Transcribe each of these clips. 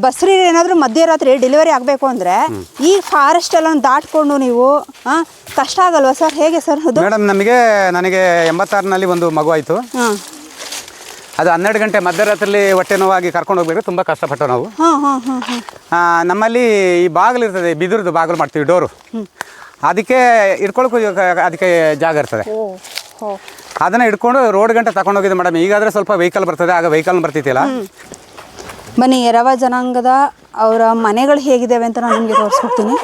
ಬಸ್ರಿ ಏನಾದರೂ ಮಧ್ಯರಾತ್ರಿ ಡೆಲಿವರಿ ಆಗಬೇಕು ಅಂದರೆ ಈ ಫಾರೆಸ್ಟ್ ಎಲ್ಲ ದಾಟ್ಕೊಂಡು ನೀವು ಕಷ್ಟ ಆಗಲ್ವಾ ಸರ್? ಹೇಗೆ ಸರ್ ಅದು? ಮೇಡಮ್ ನಮಗೆ ನನಗೆ ಎಂಬತ್ತಾರನಲ್ಲಿ ಒಂದು ಮಗು ಆಯಿತು. ಅದು ಹನ್ನೆರಡು ಗಂಟೆ ಮಧ್ಯರಾತ್ರಿಲಿ ಹೊಟ್ಟೆ ನೋವಾಗಿ ಕರ್ಕೊಂಡು ಹೋಗ್ಬೇಕು. ತುಂಬ ಕಷ್ಟಪಟ್ಟು ನಾವು. ಆ, ನಮ್ಮಲ್ಲಿ ಈ ಬಾಗಿಲು ಇರ್ತದೆ ಬಿದಿರದು ಬಾಗಿಲು ಮಾಡ್ತೀವಿ ಡೋರು. ಅದಕ್ಕೆ ಇಟ್ಕೊಳಕ್ಕೂ ಇವಾಗ ಅದಕ್ಕೆ ಜಾಗ ಇರ್ತದೆ. ಓ ಹೋ. ಅದನ್ನು ಇಟ್ಕೊಂಡು ರೋಡ್ ಗಂಟೆ ತಗೊಂಡೋಗಿದೆ ಮೇಡಮ್. ಈಗಾದರೆ ಸ್ವಲ್ಪ ವೆಹಿಕಲ್ ಬರ್ತದೆ. ಆಗ ವೆಹಿಕಲ್ ಬರ್ತಿತ್ತಿಲ್ಲ. ಬನ್ನಿ ಎರವ ಜನಾಂಗದ ಅವರ ಮನೆಗಳು ಹೇಗಿದ್ದಾವೆ ಅಂತ ನಾನು ನಿಮಗೆ ತೋರಿಸ್ಕೊಡ್ತೀನಿ.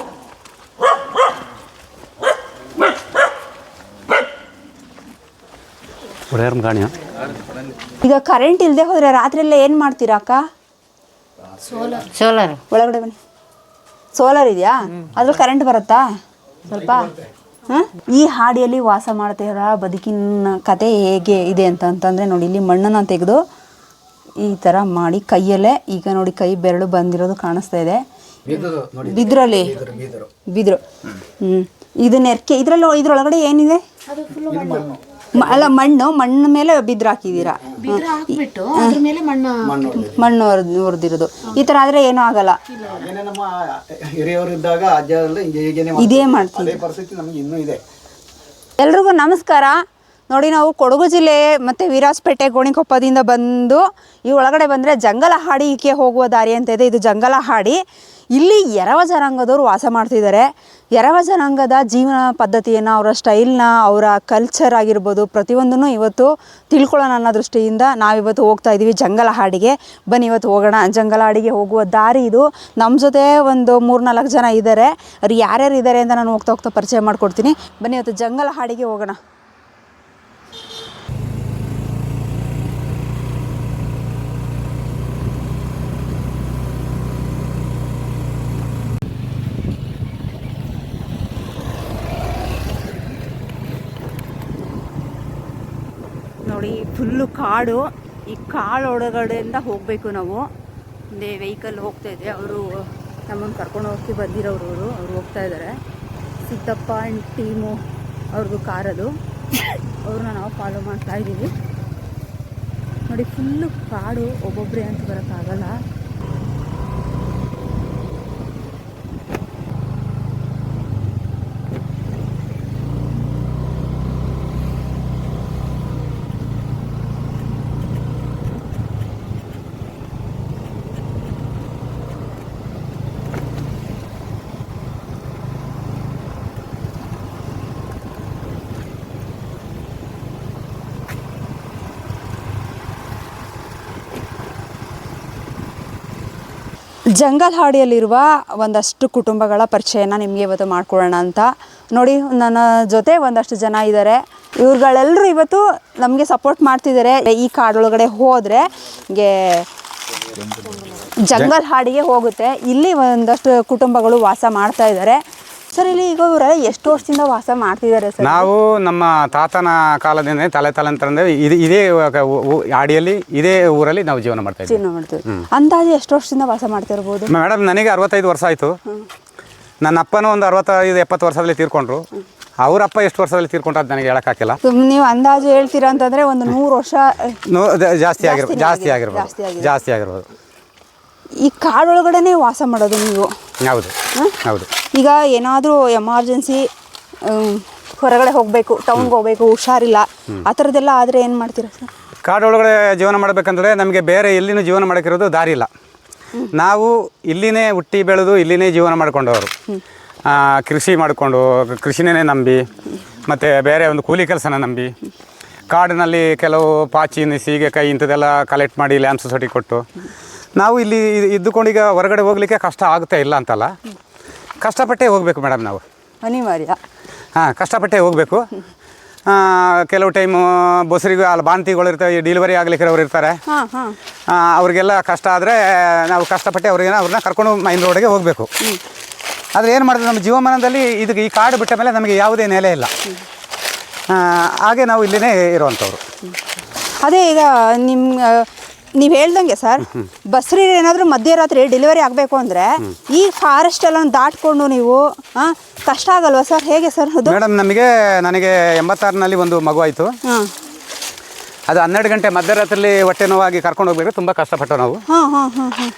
ಈಗ ಕರೆಂಟ್ ಇಲ್ಲದೆ ಹೋದರೆ ರಾತ್ರಿಯೆಲ್ಲ ಏನು ಮಾಡ್ತೀರಾ ಅಕ್ಕ? ಸೋಲಾರ್ ಒಳಗಡೆ ಬನ್ನಿ. ಸೋಲಾರ್ ಇದೆಯಾ? ಅದ್ರಲ್ಲಿ ಕರೆಂಟ್ ಬರುತ್ತಾ? ಸ್ವಲ್ಪ. ಈ ಹಾಡಿಯಲ್ಲಿ ವಾಸ ಮಾಡ್ತಿರ ಬದುಕಿನ ಕತೆ ಹೇಗೆ ಇದೆ ಅಂತ ಅಂತಂದರೆ ನೋಡಿ ಇಲ್ಲಿ ಮಣ್ಣನ್ನು ತೆಗೆದು ಈ ಥರ ಮಾಡಿ ಕೈಯಲ್ಲೇ ಈಗ ನೋಡಿ ಕೈ ಬೆರಳು ಬಂದಿರೋದು ಕಾಣಿಸ್ತಾ ಇದೆ. ಬಿದ್ರಲ್ಲಿ. ಬಿದ್ರು ಹ್ಮ್. ಇದು ನೆರ್ಕೆ ಇದ್ರಲ್ಲಿ ಇದ್ರೊಳಗಡೆ ಏನಿದೆ? ಅಲ್ಲ ಮಣ್ಣು ಮಣ್ಣು ಮೇಲೆ ಬಿದ್ರು ಹಾಕಿದೀರಾ ಬಿದ್ರ ಹಾಕ್ಬಿಟ್ಟು ಅದ್ರ ಮೇಲೆ ಮಣ್ಣು ಹೊರದಿರೋದು ಹೊರ್ದ್ ಹೊರ್ದಿರೋದು. ಈ ತರ ಆದ್ರೆ ಏನೂ ಆಗಲ್ಲ. ಇದೇ ಮಾಡ್ತೀವಿ ಅದೇ ಪರಿಸ್ಥಿತಿ ನಮಗೆ ಇನ್ನೂ ಇದೆ. ಎಲ್ರಿಗೂ ನಮಸ್ಕಾರ. ನೋಡಿ ನಾವು ಕೊಡಗು ಜಿಲ್ಲೆ ಮತ್ತು ವಿರಾಜಪೇಟೆ ಗೋಣಿಕೊಪ್ಪದಿಂದ ಬಂದು ಈ ಒಳಗಡೆ ಬಂದರೆ ಜಂಗಲ ಹಾಡಿಗೆ ಹೋಗುವ ದಾರಿ ಅಂತ ಇದೆ. ಇದು ಜಂಗಲ ಹಾಡಿ ಇಲ್ಲಿ ಎರವ ಜನಾಂಗದವರು ವಾಸ ಮಾಡ್ತಿದ್ದಾರೆ. ಎರವ ಜನಾಂಗದ ಜೀವನ ಪದ್ಧತಿಯನ್ನು, ಅವರ ಸ್ಟೈಲ್ನ, ಅವರ ಕಲ್ಚರ್ ಆಗಿರ್ಬೋದು ಪ್ರತಿಯೊಂದನ್ನು ಇವತ್ತು ತಿಳ್ಕೊಳ್ಳೋಣ ಅನ್ನೋ ದೃಷ್ಟಿಯಿಂದ ನಾವಿವತ್ತು ಹೋಗ್ತಾ ಇದ್ದೀವಿ ಜಂಗಲ ಹಾಡಿಗೆ ಬನ್ನಿ ಇವತ್ತು ಹೋಗೋಣ. ಜಂಗಲ ಹಾಡಿಗೆ ಹೋಗುವ ದಾರಿ ಇದು. ನಮ್ಮ ಜೊತೆ ಒಂದು ಮೂರ್ನಾಲ್ಕು ಜನ ಇದ್ದಾರೆ. ಅವ್ರು ಯಾರ್ಯಾರು ಇದ್ದಾರೆ ಅಂತ ನಾನು ಹೋಗ್ತಾ ಹೋಗ್ತಾ ಪರಿಚಯ ಮಾಡಿಕೊಡ್ತೀನಿ. ಬನ್ನಿ ಇವತ್ತು ಜಂಗಲ ಹಾಡಿಗೆ ಹೋಗೋಣ. ಫುಲ್ಲು ಕಾಡು. ಈ ಕಾಳು ಒಳಗಡೆಯಿಂದ ಹೋಗಬೇಕು ನಾವು. ಹಿಂದೆ ವೆಹಿಕಲ್ ಹೋಗ್ತಾ ಇದೆ. ಅವರು ನಮ್ಮನ್ನು ಕರ್ಕೊಂಡು ಹೋಗಿ ಬಂದಿರೋರು ಅವರು ಅವ್ರು ಹೋಗ್ತಾ ಇದ್ದಾರೆ. ಸಿದ್ದಪ್ಪ ಆ್ಯಂಡ್ ಟೀಮು ಅವ್ರದ್ದು ಕಾರದು ಅವ್ರನ್ನ ನಾವು ಫಾಲೋ ಮಾಡ್ತಾ ಇದ್ದೀವಿ. ನೋಡಿ, ಫುಲ್ಲು ಕಾಡು ಒಬ್ಬೊಬ್ಬರೇ ಅಂತ ಬರೋಕ್ಕಾಗಲ್ಲ. ಜಂಗಲ್ ಹಾಡಿಯಲ್ಲಿರುವ ಒಂದಷ್ಟು ಕುಟುಂಬಗಳ ಪರಿಚಯನ ನಿಮಗೆ ಇವತ್ತು ಮಾಡ್ಕೊಳ್ಳೋಣ ಅಂತ. ನೋಡಿ, ನನ್ನ ಜೊತೆ ಒಂದಷ್ಟು ಜನ ಇದ್ದಾರೆ. ಇವ್ರುಗಳೆಲ್ಲರೂ ಇವತ್ತು ನಮಗೆ ಸಪೋರ್ಟ್ ಮಾಡ್ತಿದ್ದಾರೆ. ಈ ಕಾಡೊಳಗಡೆ ಹೋದರೆ ಗೆ ಜಂಗಲ್ ಹಾಡಿಗೆ ಹೋಗುತ್ತೆ. ಇಲ್ಲಿ ಒಂದಷ್ಟು ಕುಟುಂಬಗಳು ವಾಸ ಮಾಡ್ತಾ ಇದ್ದಾರೆ. ಸರ್ ಇಲ್ಲಿ ಈಗ ಇವರೆಲ್ಲ ಎಷ್ಟು ವರ್ಷದಿಂದ ವಾಸ ಮಾಡ್ತಿದ್ದಾರೆ ಸರ್? ನಾವು ನಮ್ಮ ತಾತನ ಕಾಲದಿಂದ ತಲೆ ತಲಾಂತರದಿಂದ ಇದು ಇದೇ ಆಡಿಯಲ್ಲಿ ಇದೇ ಊರಲ್ಲಿ ನಾವು ಜೀವನ ಮಾಡ್ತಾ ಇದ್ದೀವಿ. ಜೀವನ ಮಾಡ್ತೀವಿ. ಅಂದಾಜು ಎಷ್ಟು ವರ್ಷದಿಂದ ವಾಸ ಮಾಡ್ತಿರ್ಬೋದು? ಮೇಡಮ್ ನನಗೆ ಅರವತ್ತೈದು ವರ್ಷ ಆಯಿತು. ನನ್ನ ಅಪ್ಪನೂ ಒಂದು ಅರವತ್ತೈದು ಎಪ್ಪತ್ತು ವರ್ಷದಲ್ಲಿ ತೀರ್ಕೊಂಡ್ರು. ಅವರಪ್ಪ ಅಪ್ಪ ಎಷ್ಟು ವರ್ಷದಲ್ಲಿ ತೀರ್ಕೊಂಡ್ರೆ ಅದು ನನಗೆ ಹೇಳೋಕ್ಕಾಗಿಲ್ಲ ನೀವು ಅಂದಾಜು ಹೇಳ್ತೀರಾ ಅಂತಂದ್ರೆ ಒಂದು ನೂರು ವರ್ಷ ಜಾಸ್ತಿ ಆಗಿರ್ಬೋದು. ಜಾಸ್ತಿ ಆಗಿರ್ಬೋದು. ಜಾಸ್ತಿ ಆಗಿರ್ಬೋದು. ಈ ಕಾಡೊಳಗಡೆನೆ ವಾಸ ಮಾಡೋದು ನೀವು? ಹೌದು. ಹೌದು. ಈಗ ಏನಾದರೂ ಎಮರ್ಜೆನ್ಸಿ ಹೊರಗಡೆ ಹೋಗಬೇಕು ಟೌನ್ಗೆ ಹೋಗಬೇಕು ಹುಷಾರಿಲ್ಲ ಆ ಥರದ್ದೆಲ್ಲ ಆದರೆ ಏನು ಮಾಡ್ತೀರಾ ಸರ್? ಕಾಡೊಳಗಡೆ ಜೀವನ ಮಾಡಬೇಕಂದ್ರೆ ನಮಗೆ ಬೇರೆ ಎಲ್ಲಿನೂ ಜೀವನ ಮಾಡೋಕ್ಕಿರೋದು ದಾರಿ ಇಲ್ಲ. ನಾವು ಇಲ್ಲಿನೇ ಹುಟ್ಟಿ ಬೆಳೆದು ಇಲ್ಲಿನೇ ಜೀವನ ಮಾಡ್ಕೊಂಡವರು. ಕೃಷಿ ಮಾಡಿಕೊಂಡು ಕೃಷಿನೇ ನಂಬಿ ಮತ್ತು ಬೇರೆ ಒಂದು ಕೂಲಿ ಕೆಲಸನ ನಂಬಿ ಕಾಡಿನಲ್ಲಿ ಕೆಲವು ಪಾಚಿ ಸೀಗೆಕಾಯಿ ಇಂಥದ್ದೆಲ್ಲ ಕಲೆಕ್ಟ್ ಮಾಡಿ ಲ್ಯಾಂಪ್ ಸೊಸೈಟಿ ಕೊಟ್ಟು ನಾವು ಇಲ್ಲಿ ಇದ್- ಇದ್ದುಕೊಂಡು ಈಗ ಹೊರಗಡೆ ಹೋಗಲಿಕ್ಕೆ ಕಷ್ಟ ಆಗುತ್ತೆ ಇಲ್ಲ ಅಂತಲ್ಲ. ಕಷ್ಟಪಟ್ಟೇ ಹೋಗಬೇಕು ಮೇಡಮ್ ನಾವು. ಅನಿವಾರ್ಯ. ಹಾಂ ಕಷ್ಟಪಟ್ಟೇ ಹೋಗಬೇಕು. ಕೆಲವು ಟೈಮು ಬಸ್ರಿಗೂ ಅಲ್ಲಿ ಬಾಂತಿಗಳು ಇರ್ತಾರೆ ಡೆಲಿವರಿ ಆಗ್ಲಿಕ್ಕಿರೋರು ಇರ್ತಾರೆ. ಹಾಂ ಹಾಂ. ಆ, ಅವ್ರಿಗೆಲ್ಲ ಕಷ್ಟ ಆದರೆ ನಾವು ಕಷ್ಟಪಟ್ಟೆ ಅವ್ರಿಗೆ ಅವ್ರನ್ನ ಕರ್ಕೊಂಡು ಮೈನ್ ರೋಡ್ಗೆ ಹೋಗಬೇಕು. ಆದರೆ ಏನು ಮಾಡಿದ್ರೆ ನಮ್ಮ ಜೀವಮಾನದಲ್ಲಿ ಇದಕ್ಕೆ ಈ ಕಾಡು ಬಿಟ್ಟ ಮೇಲೆ ನಮಗೆ ಯಾವುದೇ ನೆಲೆ ಇಲ್ಲ. ಹಾಗೆ ನಾವು ಇಲ್ಲಿನೇ ಇರುವಂಥವ್ರು. ಅದೇ ಈಗ ನಿಮ್ಮ ನೀವು ಹೇಳ್ದಂಗೆ ಸರ್ ಬಸ್ರಿ ಏನಾದರೂ ಮಧ್ಯರಾತ್ರಿ ಡೆಲಿವರಿ ಆಗಬೇಕು ಅಂದರೆ ಈ ಫಾರೆಸ್ಟ್ ಎಲ್ಲ ದಾಟ್ಕೊಂಡು ನೀವು ಕಷ್ಟ ಆಗಲ್ವಾ ಸರ್? ಹೇಗೆ ಸರ್ ಮೇಡಮ್ ನಮಗೆ ನನಗೆ ಎಂಬತ್ತಾರನಲ್ಲಿ ಒಂದು ಮಗು ಆಯಿತು. ಅದು ಹನ್ನೆರಡು ಗಂಟೆ ಮಧ್ಯರಾತ್ರಿ ಹೊಟ್ಟೆ ನೋವಾಗಿ ಕರ್ಕೊಂಡು ಹೋಗ್ಬೇಕು ತುಂಬ ಕಷ್ಟಪಟ್ಟು ನಾವು. ಹಾಂ ಹಾಂ ಹಾಂ ಹಾಂ.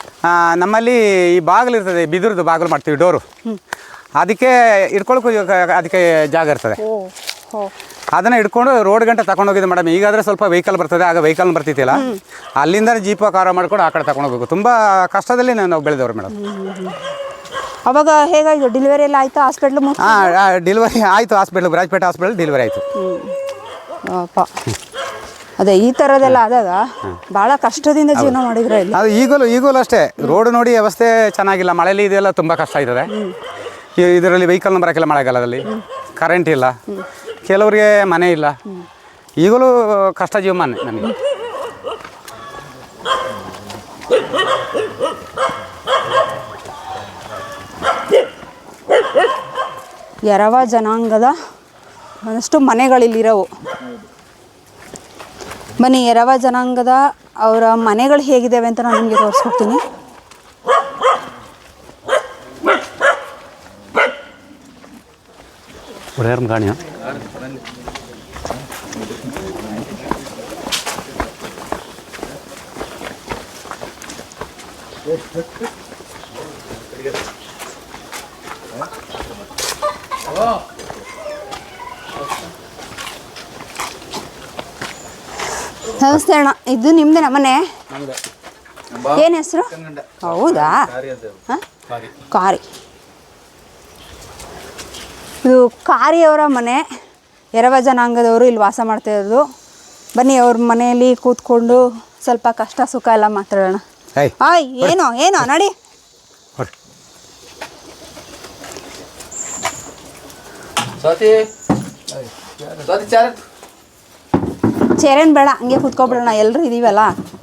ನಮ್ಮಲ್ಲಿ ಈ ಬಾಗಿಲು ಇರ್ತದೆ ಬಿದಿರದು ಬಾಗಿಲು ಮಾಡ್ತೀವಿ ಡೋರು. ಅದಕ್ಕೆ ಇಟ್ಕೊಳಕ್ಕೂ ಅದಕ್ಕೆ ಜಾಗ ಇರ್ತದೆ. ಅದನ್ನು ಇಟ್ಕೊಂಡು ರೋಡ್ ಗಂಟೆ ತಗೊಂಡು ಹೋಗಿದ್ದು ಮೇಡಮ್ ಈಗಾದರೆ ಸ್ವಲ್ಪ ವೆಹಿಕಲ್ ಬರ್ತದೆ ಆಗ ವೆಹಿಕಲ್ ಬರ್ತಿತ್ತಿಲ್ಲ ಅಲ್ಲಿಂದ ಜೀಪ ಕಾರ ಮಾಡ್ಕೊಂಡು ಆ ಕಡೆ ತಗೊಂಡು ಹೋಗ್ಬೇಕು. ತುಂಬ ಕಷ್ಟದಲ್ಲಿ ನಾವು ಬೆಳೆದವ್ರು ಮೇಡಮ್ ಅವಾಗ ಹೇಗಾಯ್ತು? ಡೆಲಿವರಿ ಎಲ್ಲ ಆಯ್ತು? ಹಾಸ್ಪಿಟ್ಲ್ ಹಾಂ ಡೆಲಿವರಿ ಆಯಿತು. ಹಾಸ್ಪಿಟ್ಲ್ ರಾಜಪೇಟೆ ಹಾಸ್ಪಿಟಲ್ ಡೆಲಿವರಿ ಆಯಿತು. ಅದೇ ಈ ಥರದೆಲ್ಲ ಆದಾಗ ಭಾಳ ಕಷ್ಟದಿಂದ ಜೀವನ ಮಾಡಿದ್ರೆ ಅದು ಈಗಲೂ ಈಗಲೂ ಅಷ್ಟೇ. ರೋಡ್ ನೋಡಿ ವ್ಯವಸ್ಥೆ ಚೆನ್ನಾಗಿಲ್ಲ. ಮಳೆಯಲ್ಲಿ ಇದೆಲ್ಲ ತುಂಬ ಕಷ್ಟ ಆಯ್ತದೆ. ಇದರಲ್ಲಿ ವೆಹಿಕಲ್ ಬರೋಕ್ಕೆಲ್ಲ ಮಳೆಗಾಲದಲ್ಲಿ. ಕರೆಂಟ್ ಇಲ್ಲ. ಕೆಲವರಿಗೆ ಮನೆ ಇಲ್ಲ. ಈಗಲೂ ಕಷ್ಟ ಜೀವಮಾನ ನನಗೆ ಎರವ ಜನಾಂಗದ ಒಂದಷ್ಟು ಮನೆಗಳಿಲ್ಲಿರವು. ಬನ್ನಿ ಎರವ ಜನಾಂಗದ ಅವರ ಮನೆಗಳು ಹೇಗಿದ್ದಾವೆ ಅಂತ ನಾನು ನಿಮಗೆ ತೋರಿಸ್ಕೊಡ್ತೀನಿ. ಗಾಣಿಯ. ನಮಸ್ತೆ ಅಣ್ಣ ಇದು ನಿಮ್ದೇನ ಮನೆ? ಏನು ಹೆಸರು? ಹೌದಾ? ಕಾರಿ ಇದು ಕಾರಿಯವರ ಮನೆ. ಎರವ ಜನಾಂಗದವರು ಇಲ್ಲಿ ವಾಸ ಮಾಡ್ತಾ ಇರೋದು. ಬನ್ನಿ ಅವ್ರ ಮನೆಯಲ್ಲಿ ಕೂತ್ಕೊಂಡು ಸ್ವಲ್ಪ ಕಷ್ಟ ಸುಖ ಎಲ್ಲ ಮಾತಾಡೋಣ. ಏಯ್ ಆಯ್ ಏನೋ ಏನೋ ನಡಿ. ಚೇರೇನು ಬೇಡ ಹಂಗೆ ಕೂತ್ಕೊಬಿಡೋಣ. ಎಲ್ಲರೂ ಇದೀವಲ್ಲ.